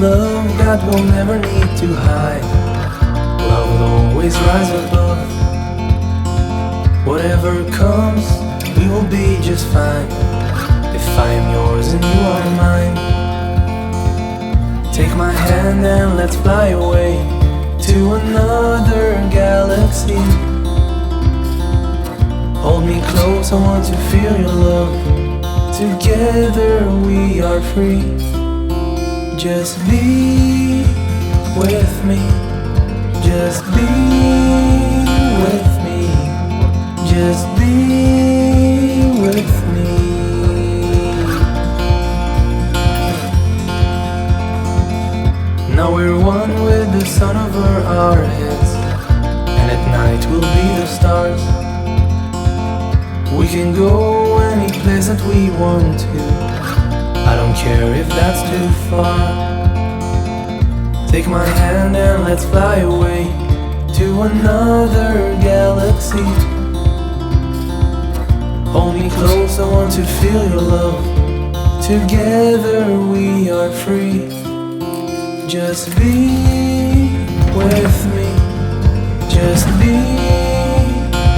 love that will never need to hide. Love will always rise above. Whatever comes, we will be just fine. If I am yours and you are mine. Take my hand and let's fly away to another galaxy. Hold me close, I want to feel your love. Together we are free. Just be with me. Just be with me. Just be with me. Now we're one with the sun over our heads, and at night we'll be the stars. We can go any place that we want to. I don't care if that's too far. Take my hand and let's fly away to another galaxy. Hold me close, I want to feel your love. Together we are free. Just be with me. Just be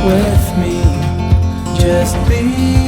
with me. Just be.